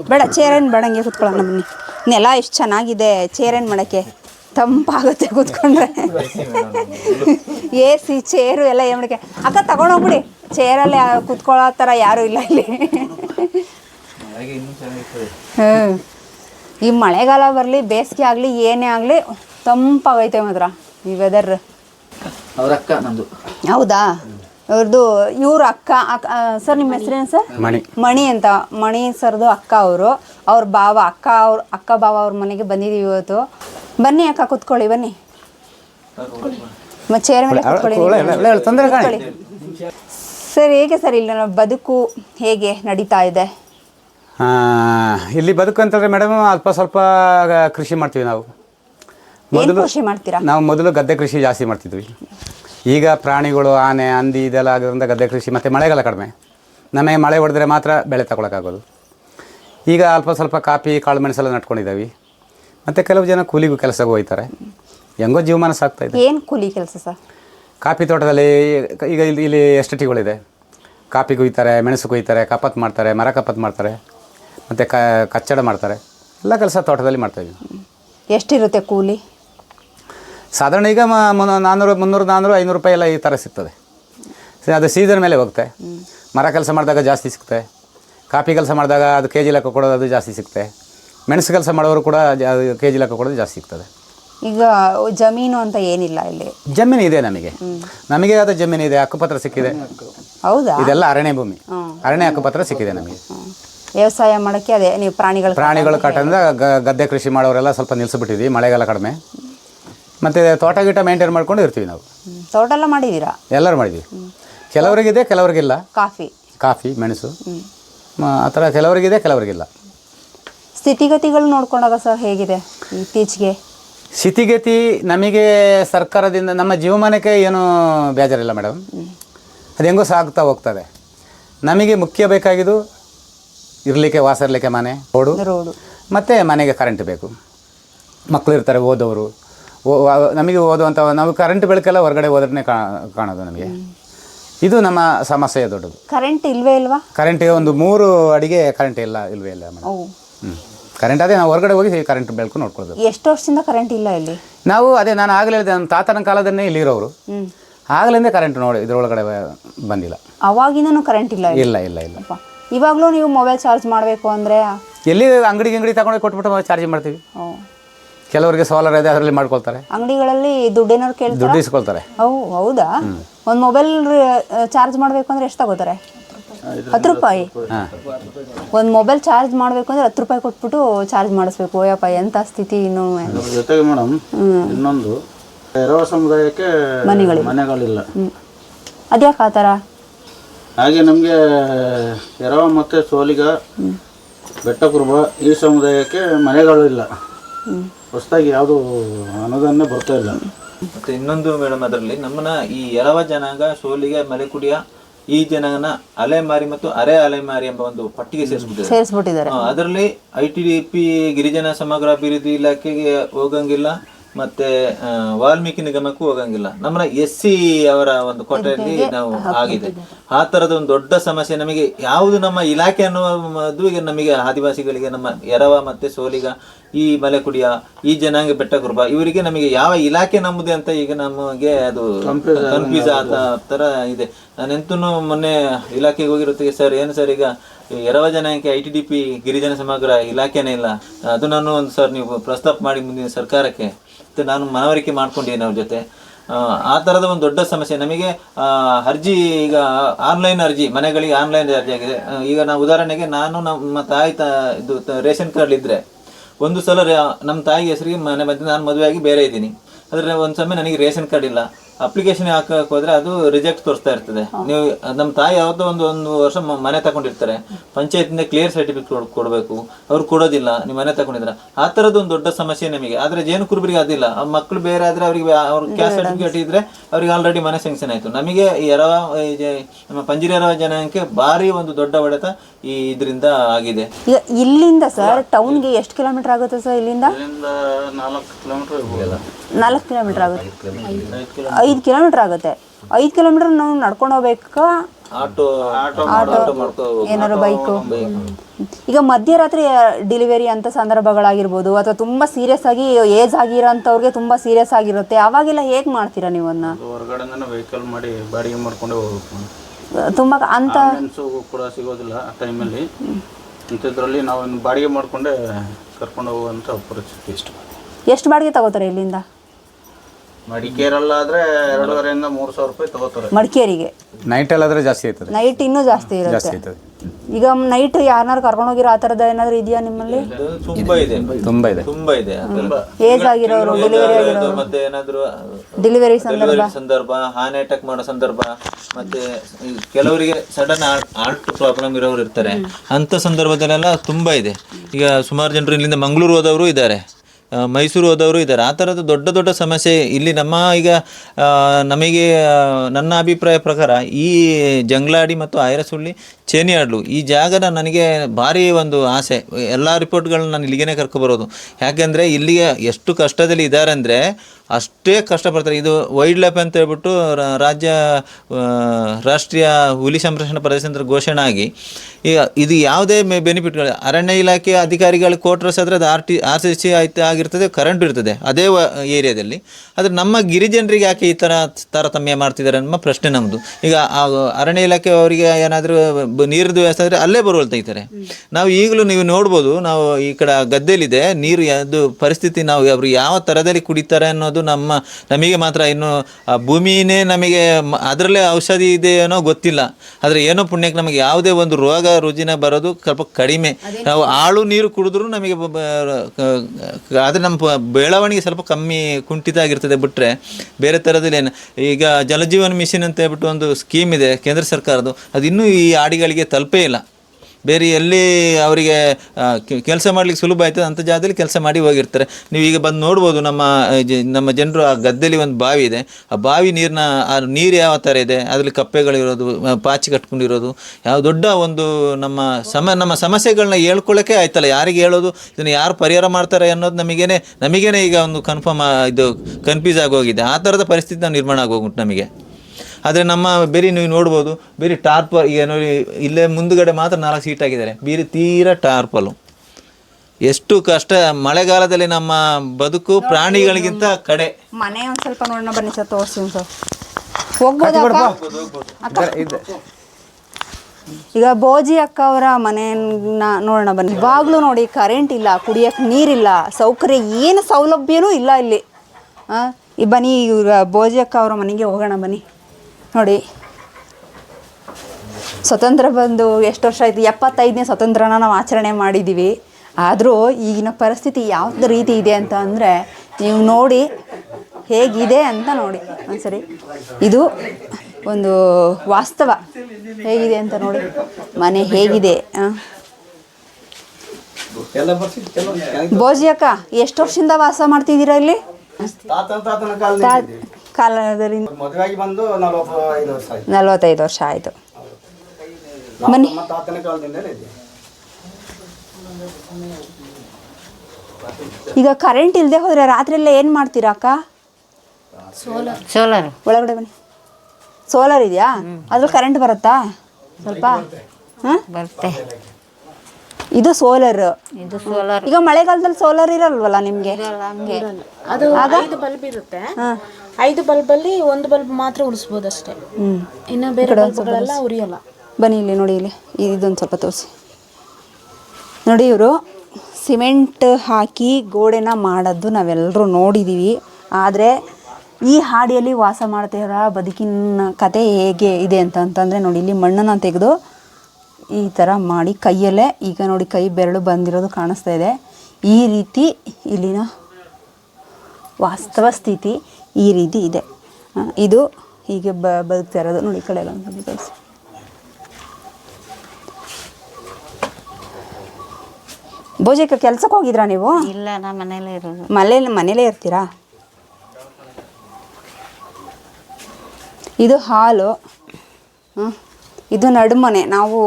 ಬೇಡ ಚೇರೇನು ಬೇಡ ಹಂಗೆ ಕೂತ್ಕೊಳ್ಳೋಣ ಬನ್ನಿ. ನೆಲ ಎಷ್ಟು ಚೆನ್ನಾಗಿದೆ ಚೇರೇನು ಮಾಡೋಕ್ಕೆ. ತಂಪಾಗುತ್ತೆ ಕೂತ್ಕೊಂಡ್ರೆ. ಎ ಸಿ ಚೇರು ಎಲ್ಲ ಏನು ಅಕ್ಕ ತಗೊಂಡೋಗ್ಬಿಡಿ. ಚೇರಲ್ಲಿ ಕೂತ್ಕೊಳ್ಳೋ ಥರ ಯಾರೂ ಇಲ್ಲ ಇಲ್ಲಿ. ಹ್ಞೂ ಈ ಮಳೆಗಾಲ ಬರಲಿ ಬೇಸಿಗೆ ಆಗಲಿ ಏನೇ ಆಗಲಿ ತಂಪಾಗೈತೆ ಮಾತ್ರ ಈ ವೆದರ್ ಅವ್ರ ಅಕ್ಕ ನಂದು. ಹೌದಾ? ಅವ್ರದ್ದು ಇವ್ರ ಅಕ್ಕ ಅಕ್ಕ ಸರ್ ನಿಮ್ಮ ಹೆಸರೇನು ಸರ್? ಮಣಿ. ಮಣಿ ಅಂತ. ಮಣಿ ಸರ್ದು ಅಕ್ಕ ಅವರು. ಅವ್ರ ಬಾವ ಅಕ್ಕ ಅವ್ರ ಅಕ್ಕ ಬಾವ ಅವ್ರ ಮನೆಗೆ ಬಂದಿದ್ದೀವಿ ಇವತ್ತು. ಬನ್ನಿ ಅಕ್ಕ ಕುತ್ಕೊಳ್ಳಿ ಬನ್ನಿ. ಚೇರ್ ಮೇಲೆ ಕೂತ್ಕೊಳ್ಳಿ. ಸರ್ ಹೇಗೆ ಸರ್ ಇಲ್ಲಿ ನಮ್ಮ ಬದುಕು ಹೇಗೆ ನಡೀತಾ ಇದೆ? ಇಲ್ಲಿ ಬದುಕು ಅಂತಂದರೆ ಮೇಡಮ್ ಅಲ್ಪ ಸ್ವಲ್ಪ ಕೃಷಿ ಮಾಡ್ತೀವಿ ನಾವು. ಮೊದಲು ಕೃಷಿ ಮಾಡ್ತೀರಾ? ನಾವು ಮೊದಲು ಗದ್ದೆ ಕೃಷಿ ಜಾಸ್ತಿ ಮಾಡ್ತಿದ್ವಿ. ಈಗ ಪ್ರಾಣಿಗಳು ಆನೆ ಹಂದಿ ಇದೆಲ್ಲ ಆಗೋದ್ರಿಂದ ಗದ್ದೆ ಕೃಷಿ ಮತ್ತು ಮಳೆಗಾಲ ಕಡಿಮೆ. ನಮಗೆ ಮಳೆ ಹೊಡೆದ್ರೆ ಮಾತ್ರ ಬೆಳೆ ತಗೊಳಕ್ಕಾಗೋದು. ಈಗ ಅಲ್ಪ ಸ್ವಲ್ಪ ಕಾಫಿ ಕಾಳು ಮೆಣಸೆಲ್ಲ ನಟ್ಕೊಂಡಿದ್ದಾವೆ ಮತ್ತು ಕೆಲವು ಜನ ಕೂಲಿಗೂ ಕೆಲಸಕ್ಕೆ ಹೋಗ್ತಾರೆ. ಹೆಂಗೋ ಜೀವಮಾನ ಸಾಕ್ತಾ ಇದೆ. ಏನು ಕೂಲಿ ಕೆಲಸ ಸರ್? ಕಾಫಿ ತೋಟದಲ್ಲಿ ಈಗ ಇಲ್ಲಿ ಇಲ್ಲಿ ಎಸ್ಟೇಟಿಗಳಿದೆ ಕಾಫಿ ಕುಯ್ತಾರೆ ಮೆಣಸು ಕುಯ್ತಾರೆ ಕಪ್ಪತ್ತು ಮಾಡ್ತಾರೆ ಮರ ಕಪ್ಪತ್ತು ಮಾಡ್ತಾರೆ ಮತ್ತು ಕ ಕಚ್ಚಡ ಮಾಡ್ತಾರೆ. ಎಲ್ಲ ಕೆಲಸ ತೋಟದಲ್ಲಿ ಮಾಡ್ತಾಯಿದ್ವಿ ಎಷ್ಟಿರುತ್ತೆ ಕೂಲಿ? ಸಾಧಾರಣ ಈಗ ಮ- ನಾನ್ನೂರು ಮುನ್ನೂರು ನಾನ್ನೂರು ಐನೂರು ರೂಪಾಯಿ ಎಲ್ಲ ಈ ಥರ ಸಿಗ್ತದೆ. ಅದು ಸೀಸನ್ ಮೇಲೆ ಹೋಗುತ್ತೆ. ಮರ ಕೆಲಸ ಮಾಡಿದಾಗ ಜಾಸ್ತಿ ಸಿಗುತ್ತೆ ಕಾಫಿ ಕೆಲಸ ಮಾಡಿದಾಗ ಅದು ಕೆ ಜಿ ಲೆಕ್ಕ ಕೊಡೋದು ಅದು ಜಾಸ್ತಿ ಸಿಗುತ್ತೆ ಮೆಣಸು ಕೆಲಸ ಮಾಡೋರು ಕೂಡ ಕೆ ಜಿ ಲೆಕ್ಕ ಕೊಡೋದು ಜಾಸ್ತಿ ಸಿಗ್ತದೆ. ಈಗ ಜಮೀನು ಅಂತ ಏನಿಲ್ಲ ಇಲ್ಲಿ? ಜಮೀನು ಇದೆ ನಮಗೆ. ನಮಗೆ ಆದ ಜಮೀನು ಇದೆ ಹಕ್ಕುಪತ್ರ ಸಿಕ್ಕಿದೆ. ಹೌದಾ? ಇದೆಲ್ಲ ಅರಣ್ಯ ಭೂಮಿ. ಅರಣ್ಯ ಹಕ್ಕುಪತ್ರ ಸಿಕ್ಕಿದೆ ನಮಗೆ. ವ್ಯವಸಾಯ ಮಾಡೋಕ್ಕೆ ಅದೇ ನೀವು ಪ್ರಾಣಿಗಳು ಪ್ರಾಣಿಗಳು ಕಟ್ಟಂದ್ರೆ ಗ- ಗದ್ದೆ ಕೃಷಿ ಮಾಡೋರೆಲ್ಲ ಸ್ವಲ್ಪ ನಿಲ್ಲಿಸ್ಬಿಟ್ಟಿದ್ವಿ ಮಳೆಗಾಲ ಕಡಿಮೆ. ಮತ್ತು ತೋಟ ಗೀಟ ಮೇಂಟೈನ್ ಮಾಡ್ಕೊಂಡು ಇರ್ತೀವಿ ನಾವು. ತೋಟ ಎಲ್ಲ ಮಾಡಿದ್ದೀರಾ? ಎಲ್ಲರೂ ಮಾಡಿದ್ವಿ ಕೆಲವರಿಗಿದೆ ಕೆಲವರಿಗಿಲ್ಲ. ಕಾಫಿ. ಕಾಫಿ ಮೆಣಸು. ಮ- ಆ ಥರ ಕೆಲವರಿಗಿದೆ ಕೆಲವರಿಗಿಲ್ಲ. ಸ್ಥಿತಿಗತಿಗಳು ನೋಡ್ಕೊಂಡಾಗ ಸರ್ ಹೇಗಿದೆ ಇತ್ತೀಚೆಗೆ? ಸ್ಥಿತಿಗತಿ ನಮಗೆ ಸರ್ಕಾರದಿಂದ ನಮ್ಮ ಜೀವಮಾನಕ್ಕೆ ಏನು ಬೇಜಾರಿಲ್ಲ ಮೇಡಮ್. ಅದು ಹೆಂಗೋ ಸಾಗ್ತಾ ಹೋಗ್ತದೆ. ನಮಗೆ ಮುಖ್ಯ ಬೇಕಾಗಿದ್ದು ಇರಲಿಕ್ಕೆ ವಾಸ ಇರಲಿಕ್ಕೆ ಮನೆ ರೋಡು. ರೋಡು. ಮತ್ತು ಮನೆಗೆ ಕರೆಂಟ್ ಬೇಕು. ಮಕ್ಕಳು ಇರ್ತಾರೆ ಓದೋರು. ಓ ನಮಗೆ ಓದುವಂಥ ನಾವು ಕರೆಂಟ್ ಬೆಳಕೆಲ್ಲ ಹೊರಗಡೆ ಹೋದ್ರೆ ಕಾಣೋದು ನಮಗೆ. ಇದು ನಮ್ಮ ಸಮಸ್ಯೆ ದೊಡ್ಡದು. ಕರೆಂಟ್ ಇಲ್ವೇ ಇಲ್ವಾ? ಕರೆಂಟ್ ಒಂದು ಮೂರು ಅಡಿಗೆ ಕರೆಂಟ್ ಇಲ್ಲ ಇಲ್ವೇ ಇಲ್ಲ ಮೇಡಮ್. ಹ್ಞೂ ಕರೆಂಟ್ ಅದೇ ನಾವು ಹೊರಗಡೆ ಹೋಗಿ ಕರೆಂಟ್ ಬೆಳಕು ನೋಡ್ಕೊಳ್ಳೋದು. ಎಷ್ಟು ವರ್ಷದಿಂದ ಕರೆಂಟ್ ಇಲ್ಲ ಇಲ್ಲಿ? ನಾವು ಅದೇ ನಾನು ಆಗಲೇ ಹೇಳಿದೆ ನಮ್ಮ ತಾತನ ಕಾಲದನ್ನೇ ಇಲ್ಲಿರೋರು ಆಗಲಿಂದ ಕರೆಂಟ್ ನೋಡಿ ಇದ್ರೊಳಗಡೆ ಬಂದಿಲ್ಲ. ಅವಾಗಿಂದನೂ ಕರೆಂಟ್ ಇಲ್ಲ ಇಲ್ಲ? ಇಲ್ಲ ಇಲ್ಲ ಇವಾಗಲೂ ನೀವು ಮೊಬೈಲ್ ಚಾರ್ಜ್ ಮಾಡಬೇಕು ಅಂದರೆ? ಎಲ್ಲಿ ಅಂಗಡಿ ಅಂಗಡಿ ತಗೊಂಡು ಕೊಟ್ಬಿಟ್ಟು ಚಾರ್ಜ್ ಮಾಡ್ತೀವಿ. ಕೆಲವರಿಗೆ ಸೋಲಾರ್ ಇದೆ ಅದರಲ್ಲಿ ಮಾಡ್ಕೊಳ್ತಾರೆ. ಅಂಗಡಿಗಳಲ್ಲಿ ದುಡ್ಡೇನಾದ್ರು ಕೇಳಿ ದುಡ್ಡು ಇಸ್ಕೊಳ್ತಾರೆ. ಹೌ ಹೌದಾ? ಒಂದು ಮೊಬೈಲ್ ಚಾರ್ಜ್ ಮಾಡಬೇಕು ಅಂದರೆ ಎಷ್ಟು ತಗೋತಾರೆ? ಹತ್ತು ರೂಪಾಯಿ? ಹಾಂ ಒಂದು ಮೊಬೈಲ್ ಚಾರ್ಜ್ ಮಾಡಬೇಕು ಅಂದ್ರೆ ಹತ್ತು ರೂಪಾಯಿ ಕೊಟ್ಬಿಟ್ಟು ಚಾರ್ಜ್ ಮಾಡಿಸ್ಬೇಕು. ಓಯಪ್ಪ ಎಂಥ ಸ್ಥಿತಿ ಇನ್ನು? ಅದ್ರ ಜೊತೆಗೆ ಮೇಡಮ್ ಇನ್ನೊಂದು ಎರವ ಸಮುದಾಯಕ್ಕೆ ಮನೆಗಳಿಲ್ಲ. ಅದ್ಯಾಕೆ ಆ ಥರ? ಹಾಗೆ ನಮಗೆ ಎರವ ಮತ್ತು ಸೋಲಿಗ ಬೆಟ್ಟ ಕುರುಬ ಈ ಸಮುದಾಯಕ್ಕೆ ಮನೆಗಳು ಇಲ್ಲ ಹೊಸದಾಗಿ ಯಾವುದು ಅನುದಾನ ಬರ್ತಾ ಇಲ್ಲ. ಮತ್ತೆ ಇನ್ನೊಂದು ಮೇಡಮ್ ಅದರಲ್ಲಿ ನಮ್ಮನ್ನ ಈ ಎರವ ಜನಾಂಗ ಸೋಲಿಗೆ ಮಲೆಕುಡಿಯ ಈ ಜನನ ಅಲೆಮಾರಿ ಮತ್ತು ಅರೆ ಅಲೆಮಾರಿ ಎಂಬ ಒಂದು ಪಟ್ಟಿಗೆ ಸೇರಿಸ್ಬಿಟ್ಟಿದೆ ಸೇರಿಸ್ಬಿಟ್ಟಿದ್ದಾರೆ. ಅದರಲ್ಲಿ ಐ ಟಿ ಡಿ ಪಿ ಗಿರಿಜನ ಸಮಗ್ರ ಅಭಿವೃದ್ಧಿ ಇಲಾಖೆಗೆ ಹೋಗಂಗಿಲ್ಲ. ಮತ್ತೆ ಆ, ವಾಲ್ಮೀಕಿ ನಿಗಮಕ್ಕೂ ಹೋಗಂಗಿಲ್ಲ. ನಮ್ಮ ಎಸ್ ಸಿ ಅವರ ಒಂದು ಕೊಠಡಿಯಲ್ಲಿ ನಾವು ಆಗಿದೆ. ಆ ತರದ ಒಂದು ದೊಡ್ಡ ಸಮಸ್ಯೆ ನಮಗೆ ಯಾವುದು ನಮ್ಮ ಇಲಾಖೆ ಅನ್ನುವುದು ಈಗ ನಮಗೆ ಆದಿವಾಸಿಗಳಿಗೆ ನಮ್ಮ ಎರವ ಮತ್ತೆ ಸೋಲಿಗ ಈ ಮಲೆಕುಡಿಯ ಈ ಜನಾಂಗ ಬೆಟ್ಟ ಕುರುಬ ಇವರಿಗೆ ನಮಗೆ ಯಾವ ಇಲಾಖೆ ನಮ್ಮದು ಅಂತ ಈಗ ನಮಗೆ ಅದು ಕನ್ಫ್ಯೂಸ್ ಆದ ತರ ಇದೆ. ನಾನೆಂತೂ ಮೊನ್ನೆ ಇಲಾಖೆಗೆ ಹೋಗಿರುತ್ತೆ ಸರ್ ಏನು ಸರ್ ಈಗ ಎರವ ಜನಾಂಗಕ್ಕೆ ಐ ಟಿ ಡಿ ಪಿ ಗಿರಿಜನ ಸಮಗ್ರ ಇಲಾಖೆನೇ ಇಲ್ಲ. ಅದು ನಾನು ಒಂದು ಸರ್ ನೀವು ಪ್ರಸ್ತಾಪ ಮಾಡಿ ಮುಂದಿನ ಸರ್ಕಾರಕ್ಕೆ. ಮತ್ತೆ ನಾನು ಮನವರಿಕೆ ಮಾಡ್ಕೊಂಡಿದ್ದೀನಿ ಅವ್ರ ಜೊತೆ. ಆ, ಥರದ ಒಂದು ದೊಡ್ಡ ಸಮಸ್ಯೆ. ನಮಗೆ ಅರ್ಜಿ ಈಗ ಆನ್ಲೈನ್ ಅರ್ಜಿ ಮನೆಗಳಿಗೆ ಆನ್ಲೈನ್ ಅರ್ಜಿ ಆಗಿದೆ. ಈಗ ನಾವು ಉದಾಹರಣೆಗೆ ನಾನು ನಮ್ಮ ತಾಯಿ ತ ಇದು ರೇಷನ್ ಕಾರ್ಡ್ ಇದ್ದರೆ ಒಂದು ಸಲ ನಮ್ಮ ತಾಯಿ ಹೆಸರಿಗೆ ಮನೆ ಬಂದು ನಾನು ಮದುವೆಯಾಗಿ ಬೇರೆ ಇದ್ದೀನಿ. ಆದರೆ ಒಂದು ಸಮಯ ನನಗೆ ರೇಷನ್ ಕಾರ್ಡ್ ಇಲ್ಲ. ಅಪ್ಲಿಕೇಶನ್ ಹಾಕಕ್ಕೆ ಹೋದ್ರೆ ಅದು ರಿಜೆಕ್ಟ್ ತೋರಿಸ್ತಾ ಇರ್ತದೆ. ನೀವು ನಮ್ಮ ತಾಯಿ ಯಾವತ್ತೋ ಒಂದು ಒಂದು ವರ್ಷ ಮ- ಮನೆ ತಗೊಂಡಿರ್ತಾರೆ. ಪಂಚಾಯತಿಂದ ಕ್ಲಿಯರ್ ಸರ್ಟಿಫಿಕೇಟ್ ಕೊಡಬೇಕು. ಅವ್ರು ಕೊಡೋದಿಲ್ಲ ನೀವು ಮನೆ ತಗೊಂಡಿದ್ರ. ಆ ಥರದ್ದು ಒಂದು ದೊಡ್ಡ ಸಮಸ್ಯೆ ನಿಮಗೆ. ಆದ್ರೆ ಜೇನು ಕುರುಬರಿಗೆ ಅದಿಲ್ಲ. ಆ ಮಕ್ಕಳು ಬೇರೆ ಆದ್ರೆ ಅವ್ರಿಗೆ ಅವ್ರ ಕ್ಯಾಸ್ಟ್ ಸರ್ಟಿಫಿಕೇಟ್ ಇದ್ರೆ ಅವ್ರಿಗೆ ಆಲ್ರೆಡಿ ಮನೆ ಸ್ಯಾಂಕ್ಷನ್ ಆಯ್ತು. ನಮಗೆ ಈ ಎರವ ಈ ಜ- ನಮ್ಮ ಜನಾಂಗಕ್ಕೆ ಭಾರಿ ಒಂದು ದೊಡ್ಡ ಹೊಡೆತ ಈ ಇದರಿಂದ ಆಗಿದೆ. ಈಗ ಇಲ್ಲಿಂದ ಸರ್ ಟೌನ್ಗೆ ಎಷ್ಟು ಕಿಲೋಮೀಟರ್ ಆಗುತ್ತೆ ಸರ್ ಇಲ್ಲಿಂದ? ಇಲ್ಲಿಂದ ನಾಲ್ಕು ಕಿಲೋಮೀಟರ್ ನಾಲ್ಕು ಕಿಲೋಮೀಟರ್ ಆಗುತ್ತೆ. ಐದು ಕಿಲೋಮೀಟರ್ ಆಗುತ್ತೆ. ಐದು ಕಿಲೋಮೀಟರ್ ನಾವು ನಡ್ಕೊಂಡು ಹೋಗ್ಬೇಕಾ? ಆಟೋ ಆಟೋ ಏನಾದ್ರು ಬೈಕು? ಈಗ ಮಧ್ಯರಾತ್ರಿ ಡೆಲಿವರಿ ಅಂತ ಸಂದರ್ಭಗಳಾಗಿರ್ಬೋದು ಅಥವಾ ತುಂಬ ಸೀರಿಯಸ್ ಆಗಿ ಏಜ್ ಆಗಿರೋಂಥವ್ರಿಗೆ ತುಂಬ ಸೀರಿಯಸ್ ಆಗಿರುತ್ತೆ. ಅವಾಗೆಲ್ಲ ಹೇಗೆ ಮಾಡ್ತೀರಾ ನೀವು ಅದನ್ನ ಹೊರಗಡೆಯಿಂದನೇ ವೆಹಿಕಲ್ ಮಾಡಿ ಬಾಡಿಗೆ ಮಾಡ್ಕೊಂಡೇ ಹೋಗ್ಬೇಕು. ತುಂಬ ಅಂತ ಕೂಡ ಸಿಗೋದಿಲ್ಲ ಆ ಟೈಮಲ್ಲಿ ಇಂಥದ್ರಲ್ಲಿ ನಾವು ಬಾಡಿಗೆ ಮಾಡಿಕೊಂಡೇ ಕರ್ಕೊಂಡು ಹೋಗುವಂಥ ಪರಿಸ್ಥಿತಿ ಎಷ್ಟು ಎಷ್ಟು ಬಾಡಿಗೆ ತಗೋತಾರೆ ಇಲ್ಲಿಂದ? ಮಡಿಕೇರಲ್ಲಾದರೆ ಎರಡೂವರೆಯಿಂದ ಮೂರು ಸಾವಿರ ರೂಪಾಯಿ ತಗೋತಾರೆ. ಮಡಿಕೇರಿಗೆ. ನೈಟಲ್ಲಾದರೆ ಜಾಸ್ತಿ ಆಯ್ತದೆ. ನೈಟ್ ಇನ್ನೂ ಜಾಸ್ತಿ ಇರುತ್ತೆ. ಜಾಸ್ತಿ ಆಯ್ತದೆ. ಈಗ ನೈಟ್ ಯಾರನ್ನಾರು ಕರ್ಕೊಂಡು ಹೋಗಿರೋ ಆ ತರದ ಏನಾದ್ರು ಇದೆಯಾ ನಿಮ್ಮಲ್ಲಿ? ತುಂಬಾ ಇದೆ. ತುಂಬಾ ಇದೆ. ತುಂಬಾ ಇದೆ. ಅದೆಲ್ಲ. ಏಜ್ ಆಗಿರೋರು ಡೆಲಿವರಿ ಅದು ಮತ್ತೆ ಏನಾದ್ರು ಡೆಲಿವರಿ ಡೆಲಿವರಿ ಸಂದರ್ಭ. ಹಾರ್ಟ್ ಅಟ್ಯಾಕ್ ಮಾಡೋ ಸಂದರ್ಭ ಮತ್ತೆ ಈ ಕೆಲವರಿಗೆ ಸಡನ್ ಹಾರ್ಟ್ ಪ್ರಾಬ್ಲಮ್ ಇರೋರು ಇರ್ತಾರೆ. ಅಂತ ಸಂದರ್ಭದಲ್ಲೆಲ್ಲ ತುಂಬಾ ಇದೆ. ಈಗ ಸುಮಾರು ಜನರು ಇಲ್ಲಿಂದ ಮಂಗಳೂರು ಹೋದವರು ಇದ್ದಾರೆ. ಮೈಸೂರು ಹೋದವರು ಇದ್ದಾರೆ. ಆ ಥರದ ದೊಡ್ಡ ದೊಡ್ಡ ಸಮಸ್ಯೆ ಇಲ್ಲಿ ನಮ್ಮ ಈಗ ನಮಗೆ ನನ್ನ ಅಭಿಪ್ರಾಯ ಪ್ರಕಾರ ಈ ಜಂಗ್ಲಾಡಿ ಮತ್ತು ಐರಸುಳ್ಳಿ ಚೇನಿಯಾಡ್ಲು. ಈ ಜಾಗನ ನನಗೆ ಭಾರಿ ಒಂದು ಆಸೆ. ಎಲ್ಲ ರಿಪೋರ್ಟ್ಗಳನ್ನ ನಾನು ಇಲ್ಲಿಗೆ ಕರ್ಕೊಬರೋದು ಯಾಕೆಂದರೆ ಇಲ್ಲಿಗೆ ಎಷ್ಟು ಕಷ್ಟದಲ್ಲಿ ಇದ್ದಾರೆ ಅಂದರೆ ಅಷ್ಟೇ ಕಷ್ಟಪಡ್ತಾರೆ. ಇದು ವೈಲ್ಡ್ ಲೈಫ್ ಅಂತ ಹೇಳ್ಬಿಟ್ಟು ರಾಜ್ಯ ರಾಷ್ಟ್ರೀಯ ಹುಲಿ ಸಂರಕ್ಷಣಾ ಪ್ರದೇಶ ಅಂತ ಘೋಷಣೆ ಆಗಿ ಈಗ ಇದು ಯಾವುದೇ ಬೆನಿಫಿಟ್ಗಳು ಅರಣ್ಯ ಇಲಾಖೆ ಅಧಿಕಾರಿಗಳು ಕೋಟ್ರಸ್ ಆದರೆ ಅದು R T R C C ಆಯ್ತು, ಆಗಿರ್ತದೆ ಕರೆಂಟ್ ಇರ್ತದೆ, ಅದೇ ಏರಿಯಾದಲ್ಲಿ. ಆದರೆ ನಮ್ಮ ಗಿರಿಜನರಿಗೆ ಯಾಕೆ ಈ ಥರ ತಾರತಮ್ಯ ಮಾಡ್ತಿದ್ದಾರೆ ಅನ್ನೋ ಪ್ರಶ್ನೆ ನಮ್ಮದು ಈಗ ಅರಣ್ಯ ಇಲಾಖೆ ಅವರಿಗೆ ಏನಾದರೂ ನೀರಿನ ವ್ಯವಸ್ಥೆ ಆದರೆ ಅಲ್ಲೇ ಬರುವಲ್ ತೆಗಿತಾರೆ. ನಾವು ಈಗಲೂ ನೀವು ನೋಡ್ಬೋದು, ನಾವು ಈ ಕಡೆ ಗದ್ದೆಲಿದೆ, ನೀರು ಅದು ಪರಿಸ್ಥಿತಿ ನಾವು ಅವರು ಯಾವ ಥರದಲ್ಲಿ ಕುಡಿತಾರೆ ಅನ್ನೋದು ನಮ್ಮ, ನಮಗೆ ಮಾತ್ರ ಇನ್ನು, ಆ ಭೂಮಿನೇ ನಮಗೆ ಅದರಲ್ಲೇ ಔಷಧಿ ಇದೆ ಏನೋ ಗೊತ್ತಿಲ್ಲ. ಆದರೆ ಏನೋ ಪುಣ್ಯಕ್ಕೆ ನಮಗೆ ಯಾವುದೇ ಒಂದು ರೋಗ ರುಜಿನ ಬರೋದು ಸ್ವಲ್ಪ ಕಡಿಮೆ. ನಾವು ಆಳು ನೀರು ಕುಡಿದ್ರೂ ನಮಗೆ ಆದರೆ ನಮ್ಮ ಬೆಳವಣಿಗೆ ಸ್ವಲ್ಪ ಕಮ್ಮಿ ಕುಂಠಿತ ಆಗಿರ್ತದೆ ಬಿಟ್ಟರೆ ಬೇರೆ ಥರದಲ್ಲಿ ಏನು, ಈಗ ಜಲಜೀವನ ಮಿಷನ್ ಅಂತ ಹೇಳ್ಬಿಟ್ಟು ಒಂದು ಸ್ಕೀಮ್ ಇದೆ ಕೇಂದ್ರ ಸರ್ಕಾರದ್ದು. ಅದು ಇನ್ನೂ ಈ ಆಡಿಗಳಿಗೆ ತಲುಪೇ ಇಲ್ಲ. ಬೇರೆ ಎಲ್ಲಿ ಅವರಿಗೆ ಕೆಲಸ ಮಾಡಲಿಕ್ಕೆ ಸುಲಭ ಆಯ್ತದೆ ಅಂಥ ಜಾಗದಲ್ಲಿ ಕೆಲಸ ಮಾಡಿ ಹೋಗಿರ್ತಾರೆ. ನೀವು ಈಗ ಬಂದು ನೋಡ್ಬೋದು ನಮ್ಮ ನಮ್ಮ ಜನರು ಆ ಗದ್ದೆಲಿ ಒಂದು ಬಾವಿ ಇದೆ. ಆ ಬಾವಿ ನೀರನ್ನ ಆ ನೀರು ಯಾವ ಥರ ಇದೆ? ಅದರಲ್ಲಿ ಕಪ್ಪೆಗಳಿರೋದು ಪಾಚಿ ಕಟ್ಕೊಂಡಿರೋದು. ಯಾವ ದೊಡ್ಡ ಒಂದು ನಮ್ಮ ಸಮ, ನಮ್ಮ ಸಮಸ್ಯೆಗಳನ್ನ ಹೇಳ್ಕೊಳ್ಳೋಕೆ ಆಯ್ತಲ್ಲ. ಯಾರಿಗೆ ಹೇಳೋದು? ಇದನ್ನು ಯಾರು ಪರಿಹಾರ ಮಾಡ್ತಾರೆ ಅನ್ನೋದು ನಮಗೇನೆ ನಮಗೇನೆ ಈಗ ಒಂದು ಕನ್ಫರ್ಮ್ ಇದು ಕನ್ಫ್ಯೂಸ್ ಆಗೋಗಿದೆ. ಆ ಥರದ ಪರಿಸ್ಥಿತಿ ನಿರ್ಮಾಣ ಆಗೋಗುಂಟು ನಮಗೆ. ಆದರೆ ನಮ್ಮ ಬೇರೆ ನೀವು ನೋಡ್ಬೋದು ಬೇರೆ ಟಾರ್ಪಲ್ ಈಗ ನೋಡಿ ಇಲ್ಲೇ ಮುಂದುಗಡೆ ಮಾತ್ರ ನಾಲ್ಕು ಸೀಟ್ ಆಗಿದ್ದಾರೆ. ಬೇರೆ ತೀರ ಟಾರ್ಪಲು. ಎಷ್ಟು ಕಷ್ಟ ಮಳೆಗಾಲದಲ್ಲಿ ನಮ್ಮ ಬದುಕು ಪ್ರಾಣಿಗಳಿಗಿಂತ ಕಡೆ. ಮನೆ ಒಂದು ಸ್ವಲ್ಪ ನೋಡೋಣ ಬನ್ನಿ ಸರ್ ತೋರಿಸ್ತೀನಿ ಸರ್. ಹೋಗ್ಬೋದು ಅಕ್ಕ? ಈಗ ಬೋಜಿ ಅಕ್ಕ ಅವರ ಮನೆಯನ್ನ ನೋಡೋಣ ಬನ್ನಿ. ಇವಾಗಲೂ ನೋಡಿ ಕರೆಂಟ್ ಇಲ್ಲ ಕುಡಿಯೋಕೆ ನೀರಿಲ್ಲ ಸೌಕರ್ಯ ಏನು ಸೌಲಭ್ಯನೂ ಇಲ್ಲ ಇಲ್ಲಿ. ಹಾಂ ಈ ಬನ್ನಿ ಈಗ ಬೋಜಿ ಅಕ್ಕ ಅವರ ಮನೆಗೆ ಹೋಗೋಣ ಬನ್ನಿ. ನೋಡಿ. ಸ್ವತಂತ್ರ ಬಂದು ಎಷ್ಟು ವರ್ಷ ಆಯಿತು? ಎಪ್ಪತ್ತೈದನೇ ಸ್ವತಂತ್ರನ ನಾವು ಆಚರಣೆ ಮಾಡಿದ್ದೀವಿ ಆದರೂ ಈಗಿನ ಪರಿಸ್ಥಿತಿ ಯಾವ ರೀತಿ ಇದೆ ಅಂತ ಅಂದರೆ ನೀವು ನೋಡಿ ಹೇಗಿದೆ ಅಂತ ನೋಡಿ. ಒಂದ್ಸರಿ. ಇದು ಒಂದು ವಾಸ್ತವ. ಹೇಗಿದೆ ಅಂತ ನೋಡಿ. ಮನೆ ಹೇಗಿದೆ? ಬೋಜಿ ಅಕ್ಕ ಎಷ್ಟು ವರ್ಷದಿಂದ ವಾಸ ಮಾಡ್ತಿದ್ದೀರಾ ಇಲ್ಲಿ? ಕಾಲದಿಂದ. ಕಾಲದಲ್ಲಿ ಮದುವೆಯಾಗಿ ಬಂದು ನಲವತ್ತೈದು ವರ್ಷ ಆಯ್ತು. ನಲ್ವತ್ತೈದು ವರ್ಷ ಆಯಿತು. ನಾವು ನಮ್ಮ ತಾತನ ಕಾಲದಿಂದಲೇ ಇದ್ದೀವಿ ಈಗ ಕರೆಂಟ್ ಇಲ್ಲದೆ ಹೋದರೆ ರಾತ್ರಿಯೆಲ್ಲ ಏನು ಮಾಡ್ತೀರಾ ಅಕ್ಕ? ಸೋಲಾರ್ ಒಳಗಡೆ ಬನ್ನಿ. ಸೋಲಾರ್ ಇದೆಯಾ? ಅದ್ರಲ್ಲಿ ಕರೆಂಟ್ ಬರುತ್ತಾ? ಸ್ವಲ್ಪ. ಹಾಂ? ಬರುತ್ತೆ. ಇದು ಸೋಲಾರ್ ಇದು ಸೋಲಾರ್ ಈಗ ಮಳೆಗಾಲದಲ್ಲಿ ಸೋಲಾರ್ ಇರಲ್ವಲ್ಲ ನಿಮಗೆ? ಅದು ಐದು ಬಲ್ಬ್ ಇರುತ್ತೆ. ಐದು ಬಲ್ಬಲ್ಲಿ ಒಂದು ಬಲ್ಬ್ ಮಾತ್ರ ಉಳಿಸ್ಬೋದು ಅಷ್ಟೇ ಇನ್ನು ಬೇರೆ ಬಲ್ಬ್ಗಳೆಲ್ಲ ಉರಿಯಲ್ಲ. ಬನ್ನಿ ಇಲ್ಲಿ ನೋಡಿ ಇಲ್ಲಿ. ಇದೊಂದು ಸ್ವಲ್ಪ ತೋರಿಸಿ. ನೋಡಿ ಇವರು ಸಿಮೆಂಟ್ ಹಾಕಿ ಗೋಡೆನ ಮಾಡೋದು ನಾವೆಲ್ಲರೂ ನೋಡಿದ್ದೀವಿ ಆದರೆ ಈ ಹಾಡಿಯಲ್ಲಿ ವಾಸ ಮಾಡ್ತಿರೋ ಬದುಕಿನ ಕತೆ ಹೇಗೆ ಇದೆ ಅಂತ ಅಂತಂದರೆ ನೋಡಿ ಇಲ್ಲಿ ಮಣ್ಣನ್ನು ತೆಗೆದು ಈ ಥರ ಮಾಡಿ ಕೈಯಲ್ಲೇ ಈಗ ನೋಡಿ ಕೈ ಬೆರಳು ಬಂದಿರೋದು ಕಾಣಿಸ್ತಾ ಇದೆ. ಈ ರೀತಿ ಇಲ್ಲಿನ ವಾಸ್ತವ ಸ್ಥಿತಿ. ಈ ರೀತಿ ಇದೆ. ಇದು ಹೀಗೆ ಬ ಬದುಕ್ತಾ ಇರೋದು. ನೋಡಿ ಈ ಕಡೆ ಎಲ್ಲ ಒಂದು ಸ್ವಲ್ಪ ತೋರಿಸಿ. ಭೋಜಕ್ಕೆ ಕೆಲ್ಸಕ್ಕೆ ಹೋಗಿದ್ರಾ ನೀವು? ಇಲ್ಲ ನಾ ಮನೇಲೇ ಇರೋದು. ಮನೇಲಿ ಮನೇಲೇ ಇರ್ತೀರಾ? ಇದು ಹಾಲು. ಹ್ಮ್. ಇದು ನಡುಮನೆ. ನಾವು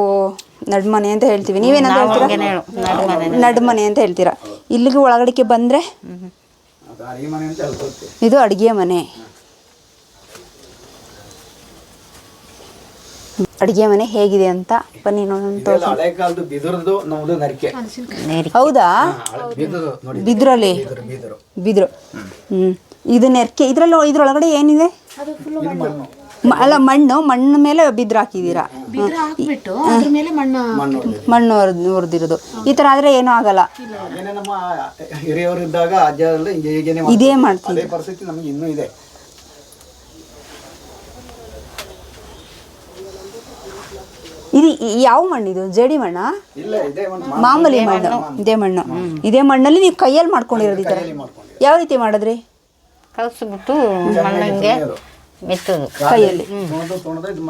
ನಡುಮನೆ ಅಂತ ಹೇಳ್ತೀವಿ. ನೀವೇನಂತ ನಾವು ಹೇಳ್ತೀರಾ. ನಡುಮನೆ. ಅಂತ ಹೇಳ್ತೀರಾ? ಇಲ್ಲಿಗೆ ಒಳಗಡೆಗೆ ಬಂದರೆ? ಇದು ಅಡುಗೆ ಮನೆ. ಅಡುಗೆ ಮನೆ ಹೇಗಿದೆ ಅಂತ ಬನ್ನಿ ನೋಡೋಣ ಇದೆಲ್ಲ ಹಳೆ ಕಾಲದ ಬಿದಿರದು ನಮ್ದು ನರಿಕೆ. ಹೌದಾ? ಬಿದಿರು ನೋಡಿ. ಬಿದ್ರಲ್ಲಿ? ಬಿದಿರು ಬಿದ್ರು. ಹ್ಮ್. ಇದು ನೆರ್ಕೆ. ಇದ್ರಲ್ಲಿ ಇದ್ರೊಳಗಡೆ ಏನಿದೆ? ಅಲ್ಲ ಮಣ್ಣು ಮಣ್ಣು ಮೇಲೆ ಬಿದ್ರ ಹಾಕಿದ್ದೀರಾ ಬಿದ್ರ ಹಾಕ್ಬಿಟ್ಟು ಅದ್ರ ಮೇಲೆ ಮಣ್ಣು ಮಣ್ಣು ಹೊರದಿರೋದು. ಈ ಥರ ಆದ್ರೆ ಏನೂ ಆಗಲ್ಲ. ಹಾಗೇನೆ ನಮ್ಮ ಹಿರಿಯವರು ಇದ್ದಾಗ ಅಜ್ಜ ಎಲ್ಲ ಹಿಂಗೆ ಹೀಗೇನೆ ಇದೇ ಮಾಡ್ತೀವಿ ಮಾಡ್ತಿದ್ರು. ಅದೇ ಪರಿಸ್ಥಿತಿ ನಮ್ಗೆ ಇನ್ನೂ ಇದೆ. ಇದು ಈ- ಯಾವ ಮಣ್ಣಿದು ಜೇಡಿ ಮಣ್ಣ? ಇಲ್ಲ ಇದೇ ಒಂದು ಮಾಮೂಲಿ ಮಣ್ಣು. ಇದೇ ಮಣ್ಣು. ಇದೇ ಮಣ್ಣಲ್ಲಿ ನೀವು ಕೈಯಲ್ಲಿ ಮಾಡ್ಕೊಂಡಿರೋದು ಈ ಥರ. ಯಾವ ರೀತಿ ಮಾಡಿದ್ರಿ? ಕಲಸ್ಬಿಟ್ಟು ಮಣ್ಣಂಗೆ. ಮೆತ್ತದು. ಕೈಯಲ್ಲಿ. ತೊಳೆದು ತೊಳೆದು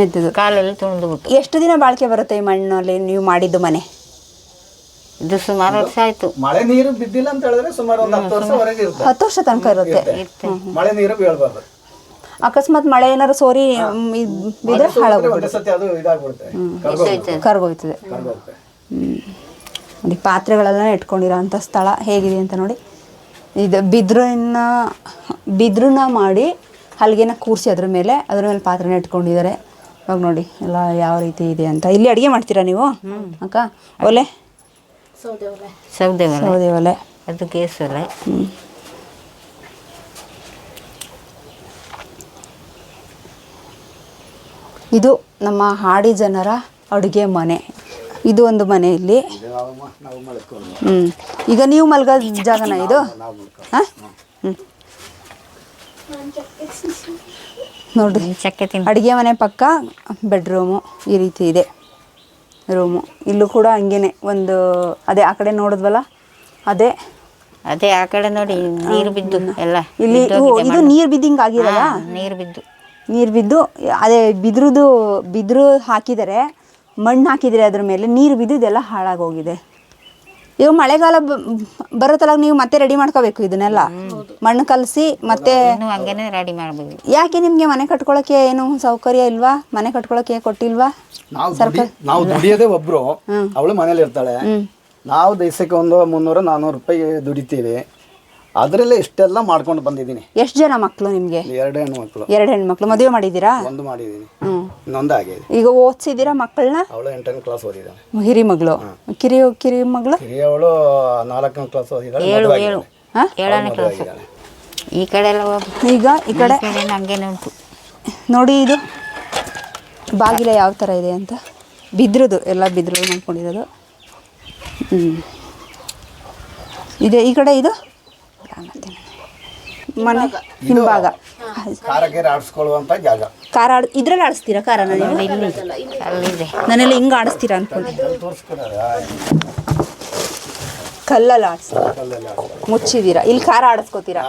ಮೆತ್ತೋದು. ಕಾಲಲ್ಲಿ ತುಳಿದ್ಬಿಟ್ಟು ಎಷ್ಟು ದಿನ ಬಾಳಿಕೆ ಬರುತ್ತೆ ಈ ಮಣ್ಣಲ್ಲಿ ನೀವು ಮಾಡಿದ್ದು ಮನೆ? ಇದು ಸುಮಾರು ವರ್ಷ ಆಯ್ತು. ಮಳೆ ನೀರು ಬಿದ್ದಿಲ್ಲ ಅಂತ ಹೇಳಿದ್ರೆ ಸುಮಾರು ಒಂದು ಹತ್ತು ವರ್ಷವರೆಗೆ ಇರುತ್ತೆ. ಹತ್ತು ವರ್ಷ ತನಕ ಇರುತ್ತೆ. ಮಳೆ ನೀರು ಬೀಳಬಾರ್ದು. ಅಕಸ್ಮಾತ್ ಮಳೆ ಏನಾದ್ರು ಸೋರಿ ಬಿದ್ರೆ ಹಾಳಾಗುತ್ತೆ ಕರ್ಗೋಗುತ್ತೆ ನೋಡಿ ಪಾತ್ರೆಗಳೆಲ್ಲ ಇಟ್ಕೊಂಡಿರೋ ಅಂಥ ಸ್ಥಳ ಹೇಗಿದೆ ಅಂತ ನೋಡಿ. ಇದು ಬಿದ್ರನ್ನ ಬಿದ್ರನ್ನ ಮಾಡಿ ಹಲ್ಗೆನ ಕೂರಿಸಿ ಅದ್ರ ಮೇಲೆ ಅದ್ರ ಮೇಲೆ ಪಾತ್ರೆನ ಇಟ್ಕೊಂಡಿದ್ದಾರೆ. ಇವಾಗ ನೋಡಿ ಎಲ್ಲ ಯಾವ ರೀತಿ ಇದೆ ಅಂತ. ಇಲ್ಲಿ ಅಡುಗೆ ಮಾಡ್ತೀರಾ ನೀವು? ಅಕ್ಕ ಒಲೆ? ಸೌದೆ ಒಲೆ. ಸೌದೆ ಒಲೆ. ಸೌದೆ ಒಲೆ ಅದು ಗ್ಯಾಸ್ ಒಲೆ. ಇದು ನಮ್ಮ ಹಾಡಿ ಜನರ ಅಡುಗೆ ಮನೆ. ಇದು ಒಂದು ಮನೆ ಇಲ್ಲಿ. ಹ್ಞೂ ಈಗ ನೀವು ಮಲ್ಗೋ ಜಾಗನ ಇದು? ಹಾಂ? ಹ್ಞೂ ನೋಡ್ರಿ. ಚಕ್ಕೆ ತಿನ್ ಅಡುಗೆ ಮನೆ ಪಕ್ಕ ಬೆಡ್ರೂಮು ಈ ರೀತಿ ಇದೆ. ರೂಮು ಇಲ್ಲೂ ಕೂಡ ಹಂಗೇನೆ. ಒಂದು ಅದೇ ಆ ಕಡೆ ನೋಡಿದ್ವಲ್ಲ? ಅದೇ. ಅದೇ ಆ ಕಡೆ ನೋಡಿ ನೀರು ಬಿದ್ದು ಎಲ್ಲ ಇಲ್ಲಿ ಇದು. ನೀರು ಬಿದ್ದಿಂಗೆ ಆಗಿರಲ್ಲ ನೀರು ಬಿದ್ದು. ನೀರು ಬಿದ್ದು ಅದೇ ಬಿದ್ರದ್ದು ಬಿದ್ರು ಹಾಕಿದರೆ ಮಣ್ಣು ಹಾಕಿದರೆ ಅದ್ರ ಮೇಲೆ ನೀರು ಬಿದ್ದು ಇದೆಲ್ಲ ಹಾಳಾಗೋಗಿದೆ. ಈಗ ಮಳೆಗಾಲ ಬರುತ್ತಲ್ಲ ನೀವು ಮತ್ತೆ ರೆಡಿ ಮಾಡ್ಕೋಬೇಕು ಇದನ್ನೆಲ್ಲ. ಮಣ್ಣು ಕಲಸಿ ಮತ್ತೆ ರೆಡಿ ಮಾಡ್ಬೋದು. ಯಾಕೆ ನಿಮ್ಗೆ ಮನೆ ಕಟ್ಕೊಳಕ್ಕೆ ಏನು ಸೌಕರ್ಯ ಇಲ್ವಾ? ಮನೆ ಕಟ್ಕೊಳಕ್ಕೆ ಕೊಟ್ಟಿಲ್ವಾ? ನಾವು ದುಡಿ- ನಾವು ದುಡಿಯೋದೇ ಒಬ್ರು. ಅವಳು ಮನೇಲಿ ಇರ್ತಾಳೆ ನಾವು ದಿವಸಕ್ಕೆ ಒಂದು ಮುನ್ನೂರು ನಾನ್ನೂರು ರೂಪಾಯಿ ದುಡಿತೀವಿ. ಅದರಲ್ಲೇ ಇಷ್ಟೆಲ್ಲ ಮಾಡ್ಕೊಂಡು ಬಂದಿದ್ದೀನಿ. ಎಷ್ಟು ಜನ ಮಕ್ಕಳು ನಿಮಗೆ? ಎರಡು ಹೆಣ್ಣು ಮಕ್ಕಳು ಎರಡು ಹೆಣ್ಮಕ್ಳು ಮದುವೆ ಮಾಡಿದ್ದೀರಾ? ಒಂದು ಮಾಡಿದ್ದೀನಿ. ಹ್ಞೂ ಇನ್ನೊಂದು ಆಗಿದೆ. ಈಗ ಓದಿಸಿದ್ದೀರಾ ಮಕ್ಕಳನ್ನ? ಅವಳು ಎಂಟನೇ ಕ್ಲಾಸ್ ಓದಿದ್ದಾಳೆ. ಹಿರಿ ಮಗಳು. ಕಿರಿ ಕಿರಿ ಮಗಳು? ಹಿರಿಯವಳು ನಾಲ್ಕನೇ ಕ್ಲಾಸ್ ಓದಿದ್ದಾಳೆ ಏಳು ಏಳು. ಹಾಂ? ಏಳನೇ ಕ್ಲಾಸ್ ಈ ಕಡೆ ಎಲ್ಲ ಹೋಗಿ. ಈಗ ಈ ಕಡೆ? ಈ ಕಡೆ ಹಂಗೇನೆ ಉಂಟು. ನೋಡಿ ಇದು. ಬಾಗಿಲ ಯಾವ ಥರ ಇದೆ ಅಂತ. ಬಿದ್ರದು ಎಲ್ಲ ಬಿದ್ರದು ಮಾಡ್ಕೊಂಡಿರೋದು. ಹ್ಞೂ ಇದೆ ಈ ಕಡೆ ಇದು? ಮನೆ ಹಿಂಭಾಗ. ಜಾಗ. ಕಾರ ಆಡ್ ಇದ್ರಲ್ಲಿ ಆಡಿಸ್ತೀರಾ ಕಾರನ ನೀವು? ಅಲ್ಲಿದೆ. ನಾನೆಲ್ಲ ಹಿಂಗೆ ಆಡಿಸ್ತೀರಾ ಅನ್ಕೊಂಡೆ. ಕಲ್ಲಲ್ಲಿ ಆಡಿಸ್ತೀರಾ? ಮುಚ್ಚಿದ್ದೀರಾ? ಇಲ್ಲಿ ಖಾರ ಆಡಿಸ್ಕೋತೀರಾ?